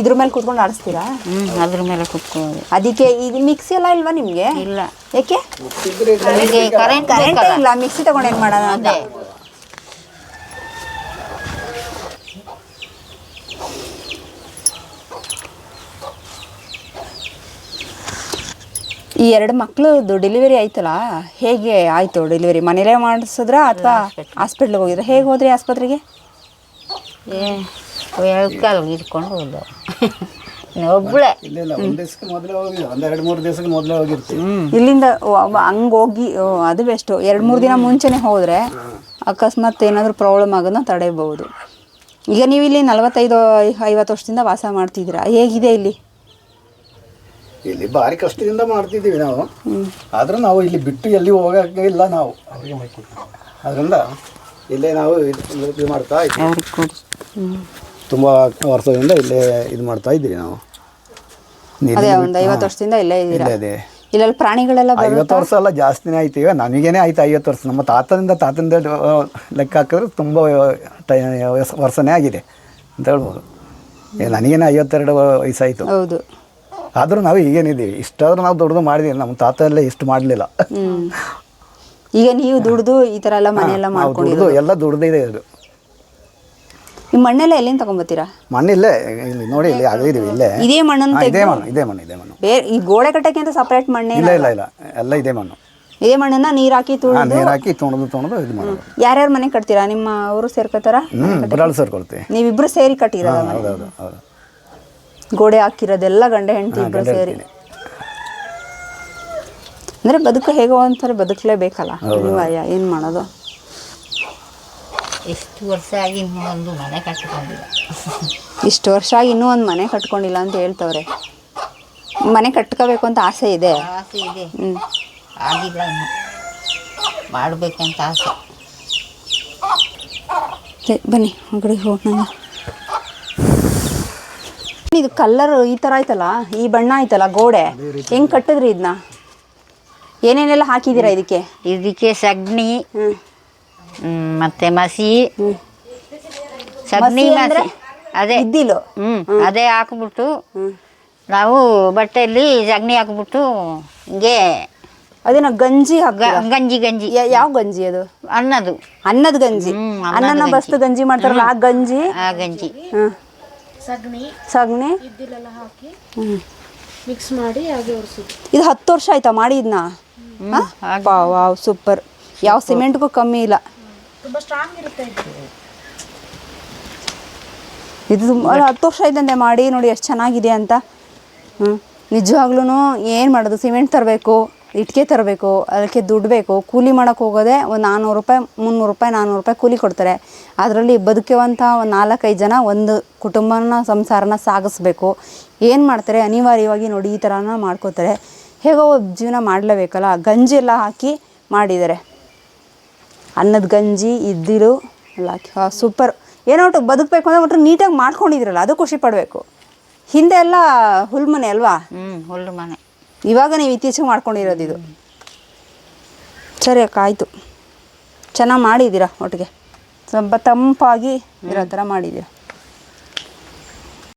ಇದ್ರ ಮೇಲೆ ಕೂತ್ಕೊಂಡು ಆಡಿಸ್ತೀರಾ? ಹ್ಞೂ ಅದ್ರ ಮೇಲೆ ಕುತ್ಕೊಂಡು ಅದಕ್ಕೆ ಇದು ಮಿಕ್ಸಿ ಎಲ್ಲ ಇಲ್ವಾ ನಿಮಗೆ? ಇಲ್ಲ. ಯಾಕೆ ನಮಗೆ ಕರೆಂಟ್ ಕರೆಂಟೇ ಇಲ್ಲ ಮಿಕ್ಸಿ ತಗೊಂಡು ಏನು ಮಾಡೋಣ ಅಂತ? ಅದೇ. ಈ ಎರಡು ಮಕ್ಳದ್ದು ಡೆಲಿವರಿ ಆಯ್ತಲ್ಲ? ಹೇಗೆ ಆಯಿತು ಡೆಲಿವರಿ ಮನೇಲೇ ಮಾಡಿಸಿದ್ರಾ ಅಥವಾ ಹಾಸ್ಪಿಟ್ಲಿಗೆ ಹೋಗಿದ್ರಾ? ಹೇಗೆ ಹೋದ್ರಿ ಆಸ್ಪತ್ರೆಗೆ? ಏ ಎಳ್ಕಾಲ್ ಇಟ್ಕೊಂಡು ಹೋದ ಒಬ್ಬಳೆ ಇಲ್ಲ ಇಲ್ಲ ಒಂದು ಮೊದಲೇ ಹೋಗಿ ಒಂದು ಎರಡು ಮೂರು ದಿವಸಕ್ಕೆ ಮೊದಲೇ ಹೋಗಿರ್ತೀವಿ. ಇಲ್ಲಿಂದ ಹಂಗೆ ಹೋಗಿ ಓ, ಅದು ಬೆಸ್ಟು ಎರಡು ಮೂರು ದಿನ ಮುಂಚೆನೇ ಹೋದರೆ ಅಕಸ್ಮಾತ್ ಏನಾದರೂ ಪ್ರಾಬ್ಲಮ್ ಆಗೋದನ್ನ ತಡೆಯಬಹುದು. ಈಗ ನೀವು ಇಲ್ಲಿ ನಲವತ್ತೈದು ಐವತ್ತು ವರ್ಷದಿಂದ ವಾಸ ಮಾಡ್ತಿದ್ದೀರಾ? ಹೇಗಿದೆ ಇಲ್ಲಿ? ಇಲ್ಲಿ ಭಾರಿ ಕಷ್ಟದಿಂದ ಮಾಡ್ತಿದ್ದೀವಿ ನಾವು. ಆದ್ರೆ ನಾವು ಇಲ್ಲಿ ಬಿಟ್ಟು ಎಲ್ಲಿ ಹೋಗಕ್ಕೆ ಇಲ್ಲ ನಾವು. ಅದರಿಂದ ಇಲ್ಲೇ ನಾವು ಇದು ಮಾಡ್ತಾ ಇದ್ದೀವಿ. ತುಂಬ ವರ್ಷದಿಂದ ಇಲ್ಲೇ ಇದು ಮಾಡ್ತಾ ಇದ್ದೀವಿ ನಾವು. ಇಲ್ಲಿ ಅದೇ ಒಂದು ಐವತ್ತು ವರ್ಷದಿಂದ ಇಲ್ಲೇ ಇದ್ದೀರಾ? ಇಲ್ಲೇ ಇದೆ. ಇಲ್ಲೆಲ್ಲ ಪ್ರಾಣಿಗಳೆಲ್ಲ ಐವತ್ತು ವರ್ಷ ಅಲ್ಲ ಜಾಸ್ತಿನೇ ಆಯ್ತು ಈಗ ನಮಗೇನೆ ಆಯ್ತು ಐವತ್ತು ವರ್ಷ. ನಮ್ಮ ತಾತನಿಂದ ತಾತನಿಂದ ಲೆಕ್ಕ ಹಾಕಿದ್ರೆ ತುಂಬ ವರ್ಷನೇ ಆಗಿದೆ ಅಂತ ಹೇಳ್ಬೋದು. ನನಗೇನೆ ಐವತ್ತೆರಡು ವಯಸ್ಸಾಯಿತು. ಹೌದು. ಆದರೂ ನಾವು ಈಗೇನಿದ್ದೀವಿ. ಇಷ್ಟಾದ್ರೂ ನಾವು ದುಡ್ದು ಮಾಡಿದೀವಿ. ನಮ್ಮ ತಾತ ಎಲ್ಲ ಇಷ್ಟು ಮಾಡಲಿಲ್ಲ. ಈಗ ನೀವು ದುಡ್ದು ಈ ಥರ ಎಲ್ಲ ಮನೆಯೆಲ್ಲ ಮಾಡ್ಕೊಂಡು ದುಡ್ದು ಎಲ್ಲ ದುಡ್ದಿದೆ ಇದು ಈ ಮಣ್ಣೆಲ್ಲ ಎಲ್ಲಿಂದ ತಗೊಂಬತ್ತೀರಾ? ಮಣ್ಣಿಲ್ಲೇ ಇಲ್ಲಿ ನೋಡಿ ಇಲ್ಲಿ ಆಗಿದ್ದೀವಿ ಇಲ್ಲೇ. ಇದೇ ಮಣ್ಣನ್ನು ಹಾ, ಇದೇ ತೆಗೆದು ಮಣ್ಣು ಇದೇ ಮಣ್ಣು ಇದೇ ಮಣ್ಣು. ಬೇರೆ ಈ ಗೋಡೆ ಕಟ್ಟಕ್ಕೆ ಅಂತ ಸಪ್ರೇಟ್ ಮಣ್ಣೆ ಇಲ್ಲ ಇಲ್ಲ ಇಲ್ಲ. ಎಲ್ಲ ಇದೇ ಮಣ್ಣು. ಇದೇ ಮಣ್ಣನ್ನ ನೀರು ಹಾಕಿ ಹಾಂ ತುಳಿದು ನೀರು ಹಾಕಿ ತೊಳೆದು ತೊಳೆದು ಇದು ಮಾಡೋದು. ಯಾರ್ಯಾರ ಮನೆ ಕಟ್ತೀರಾ? ನಿಮ್ಮ ಅವರು ಸೇರ್ಕೋತಾರ? ಹ್ಞೂ ಬರಾಳು ಸೇರ್ಕೊಳ್ತೀವಿ. ನೀವಿಬ್ರು ಸೇರಿ ಕಟ್ಟಿರೋದ ಹಾಂ ಮನೆ? ಹೌದು ಹೌದು. ಗೋಡೆ ಹಾಕಿರೋದೆಲ್ಲ ಗಂಡ ಹೆಂಡತಿ ಇಬ್ಬರು ಸೇರಿ. ಅಂದರೆ ಬದುಕು ಹೇಗೋ ಅಂತಾರೆ ಬದುಕಲೇಬೇಕಲ್ಲ. ಅನಿವಾರ್ಯ ಏನು ಮಾಡೋದು? ಎಷ್ಟು ವರ್ಷ ಆಗಿ ಇನ್ನೂ ಒಂದು ಮನೆ ಕಟ್ಕೊಂಡಿಲ್ಲ. ಇಷ್ಟು ವರ್ಷ ಆಗಿ ಇನ್ನೂ ಒಂದು ಮನೆ ಕಟ್ಕೊಂಡಿಲ್ಲ ಅಂತ ಹೇಳ್ತವ್ರೆ. ಮನೆ ಕಟ್ಕೋಬೇಕು ಅಂತ ಆಸೆ ಇದೆ. ಆಸೆ ಇದೆ. ಹ್ಞೂ ಆಗಿಲ್ಲ ಇನ್ನು. ಮಾಡಬೇಕಂತ ಆಸೆ. ಸರಿ, ಬನ್ನಿ ಹೊರಗಡೆ ಹೋಗೋಣ. ಇದು ಕಲರ್ ಈ ಥರ ಆಯ್ತಲ್ಲ ಈ ಬಣ್ಣ ಆಯ್ತಲ್ಲ ಗೋಡೆ ಹೆಂಗ್ ಕಟ್ಟಿದ್ರಿ ಇದನ್ನ ಏನೇನೆಲ್ಲ ಹಾಕಿದ್ದೀರಾ ಇದಕ್ಕೆ? ಇದಕ್ಕೆ ಸಗ್ಣಿ ಮತ್ತೆ ಮಸಿ. ಸಗ್ಣಿ ಮಸಿ ಅದೇ. ಇದ್ದಿಲು ಹ್ಮ್ ಅದೇ ಹಾಕ್ಬಿಟ್ಟು ನಾವು ಬಟ್ಟೆಯಲ್ಲಿ ಸಗ್ಣಿ ಹಾಕ್ಬಿಟ್ಟು ಹಿಂಗೆ ಅದನ್ನ ಗಂಜಿ ಗಂಜಿ ಗಂಜಿ. ಯಾವ ಗಂಜಿ ಅದು? ಅನ್ನದು ಅನ್ನದ ಗಂಜಿ. ಅನ್ನನ. ಬಸ್ತು ಗಂಜಿ ಮಾಡ್ತಾರಲ್ಲ ಆ ಗಂಜಿ? ಆ ಗಂಜಿ. ಹ್ಮ್. ಸಗಣಿ ಸಗಣಿ? ಇದ್ದಿಲೆಲ್ಲ ಹಾಕಿ ಹ್ಮ್. ಮಿಕ್ಸ್ ಮಾಡಿ ಹಾಗೆ ಒರೆಸೋದು ಇದು ಹತ್ತು ವರ್ಷ ಆಯ್ತಾ ಮಾಡಿ ಇದನ್ನ ವಾವ್ ಸೂಪರ್. ಯಾವ ಸಿಮೆಂಟ್ಗೂ ಕಮ್ಮಿ ಇಲ್ಲ. ತುಂಬಾ ಸ್ಟ್ರಾಂಗ್ ಇರುತ್ತೆ ಇದು. ಇದು ತುಂಬ ಅಲ್ಲ, ಹತ್ತು ವರ್ಷ ಇದ್ದಂತೆ ಮಾಡಿ ನೋಡಿ ಎಷ್ಟು ಚೆನ್ನಾಗಿದೆ ಅಂತ. ಹ್ಞೂ ನಿಜವಾಗ್ಲೂ ಏನು ಮಾಡೋದು? ಸಿಮೆಂಟ್ ತರಬೇಕು. ಇಟ್ಟಿಗೆ ತರಬೇಕು, ಅದಕ್ಕೆ ದುಡ್ಡು ಬೇಕು. ಕೂಲಿ ಮಾಡೋಕೆ ಹೋಗೋದೇ ಒಂದು ನಾನ್ನೂರು ರೂಪಾಯಿ, ಮುನ್ನೂರು ರೂಪಾಯಿ ನಾನ್ನೂರು ರೂಪಾಯಿ ಕೂಲಿ ಕೊಡ್ತಾರೆ. ಅದರಲ್ಲಿ ಬದುಕುವಂಥ ಒಂದು ನಾಲ್ಕೈದು ಜನ ಒಂದು ಕುಟುಂಬನ, ಸಂಸಾರನ ಸಾಗಿಸ್ಬೇಕು. ಏನು ಮಾಡ್ತಾರೆ? ಅನಿವಾರ್ಯವಾಗಿ ನೋಡಿ ಈ ಥರನ ಮಾಡ್ಕೋತಾರೆ. ಹೇಗೋ ಜೀವನ ಮಾಡಲೇಬೇಕಲ್ಲ? ಗಂಜಿ ಎಲ್ಲ ಹಾಕಿ ಮಾಡಿದ್ದಾರೆ. ಅನ್ನದ ಗಂಜಿ, ಇದ್ದಿರು ಎಲ್ಲ ಸೂಪರ್. ಏನೋ ಒಟ್ಟು ಬದುಕಬೇಕು ಅಂದರೆ ಒಟ್ಟು ನೀಟಾಗಿ ಮಾಡ್ಕೊಂಡಿದ್ರಲ್ಲ, ಅದು ಖುಷಿ ಪಡಬೇಕು. ಹಿಂದೆ ಎಲ್ಲ ಹುಲ್ಮನೆ ಅಲ್ವಾ? ಹ್ಞೂ ಹುಲ್ಲು ಮನೆ ಇವಾಗ ನೀವು ಇತ್ತೀಚೆಗೆ ಮಾಡ್ಕೊಂಡಿರೋದು ಇದು. ಸರಿ ಅಕ್ಕ ಆಯಿತು. ಚೆನ್ನಾಗಿ ಮಾಡಿದ್ದೀರಾ ಒಟ್ಟಿಗೆ? ಸ್ವಲ್ಪ ತಂಪಾಗಿ ಇರೋ ಥರ ಮಾಡಿದ್ದೀರಾ?